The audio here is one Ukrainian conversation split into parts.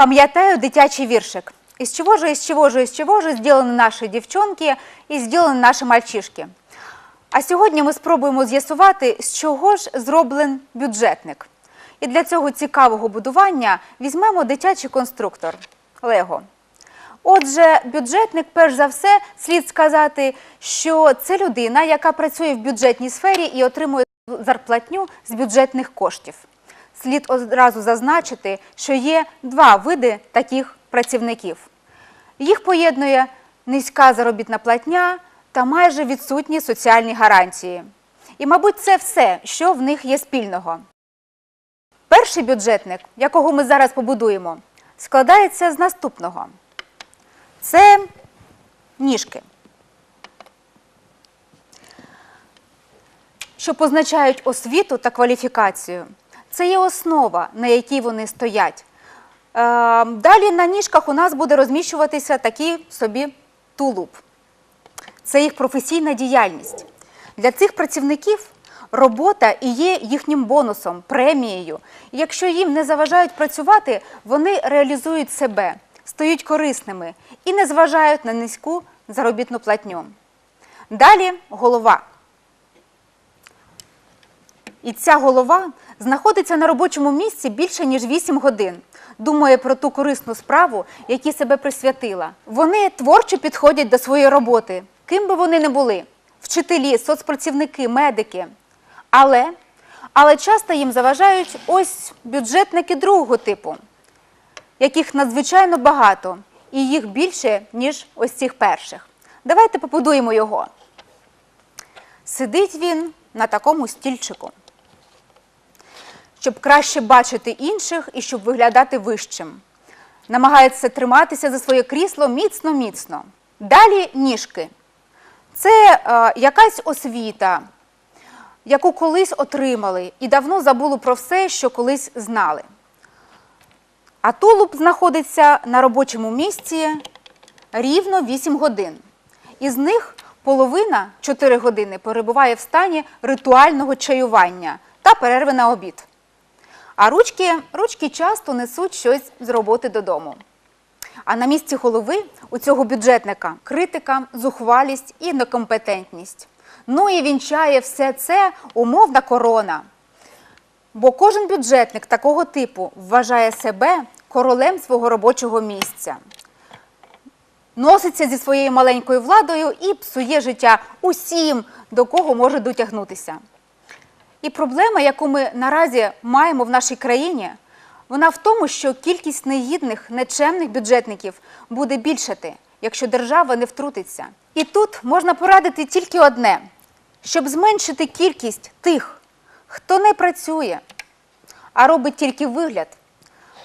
Пам'ятаю дитячий віршик. Из чего же, из чего же, из чего же сделаны наші дівчонки і сделаны наші мальчишки. А сьогодні ми спробуємо з'ясувати, з чого ж зроблений бюджетник. І для цього цікавого будування візьмемо дитячий конструктор Лего. Отже, бюджетник, перш за все, слід сказати, що це людина, яка працює в бюджетній сфері і отримує зарплатню з бюджетних коштів. Слід одразу зазначити, що є два види таких працівників. Їх поєднує низька заробітна платня та майже відсутні соціальні гарантії. І, мабуть, це все, що в них є спільного. Перший бюджетник, якого ми зараз побудуємо, складається з наступного: це ніжки, що позначають освіту та кваліфікацію. Це є основа, на якій вони стоять. Е, Далі на ніжках у нас буде розміщуватися такий собі тулуб. Це їх професійна діяльність. Для цих працівників робота і є їхнім бонусом, премією. Якщо їм не заважають працювати, вони реалізують себе, стають корисними і не зважають на низьку заробітну платню. Далі голова. І ця голова знаходиться на робочому місці більше ніж 8 годин. Думає про ту корисну справу, якій себе присвятила. Вони творчо підходять до своєї роботи, ким би вони не були: вчителі, соцпрацівники, медики. Але, але часто їм заважають ось бюджетники другого типу, яких надзвичайно багато, і їх більше, ніж ось цих перших. Давайте побудуємо його. Сидить він на такому стільчику щоб краще бачити інших і щоб виглядати вищим. Намагається триматися за своє крісло міцно-міцно. Далі ніжки. Це е, якась освіта, яку колись отримали і давно забули про все, що колись знали. А тулуб знаходиться на робочому місці рівно 8 годин. Із них половина 4 години перебуває в стані ритуального чаювання та перерви на обід. А ручки, ручки часто несуть щось з роботи додому. А на місці голови у цього бюджетника критика, зухвалість і некомпетентність. Ну і вінчає все це умовна корона. Бо кожен бюджетник такого типу вважає себе королем свого робочого місця. Носиться зі своєю маленькою владою і псує життя усім, до кого може дотягнутися. І проблема, яку ми наразі маємо в нашій країні, вона в тому, що кількість негідних, нечемних бюджетників буде більшати, якщо держава не втрутиться. І тут можна порадити тільки одне: щоб зменшити кількість тих, хто не працює, а робить тільки вигляд.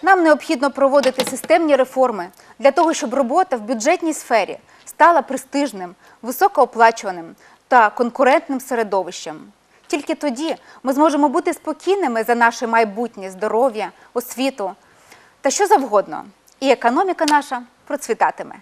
Нам необхідно проводити системні реформи для того, щоб робота в бюджетній сфері стала престижним, високооплачуваним та конкурентним середовищем. Тільки тоді ми зможемо бути спокійними за наше майбутнє здоров'я, освіту та що завгодно. І економіка наша процвітатиме.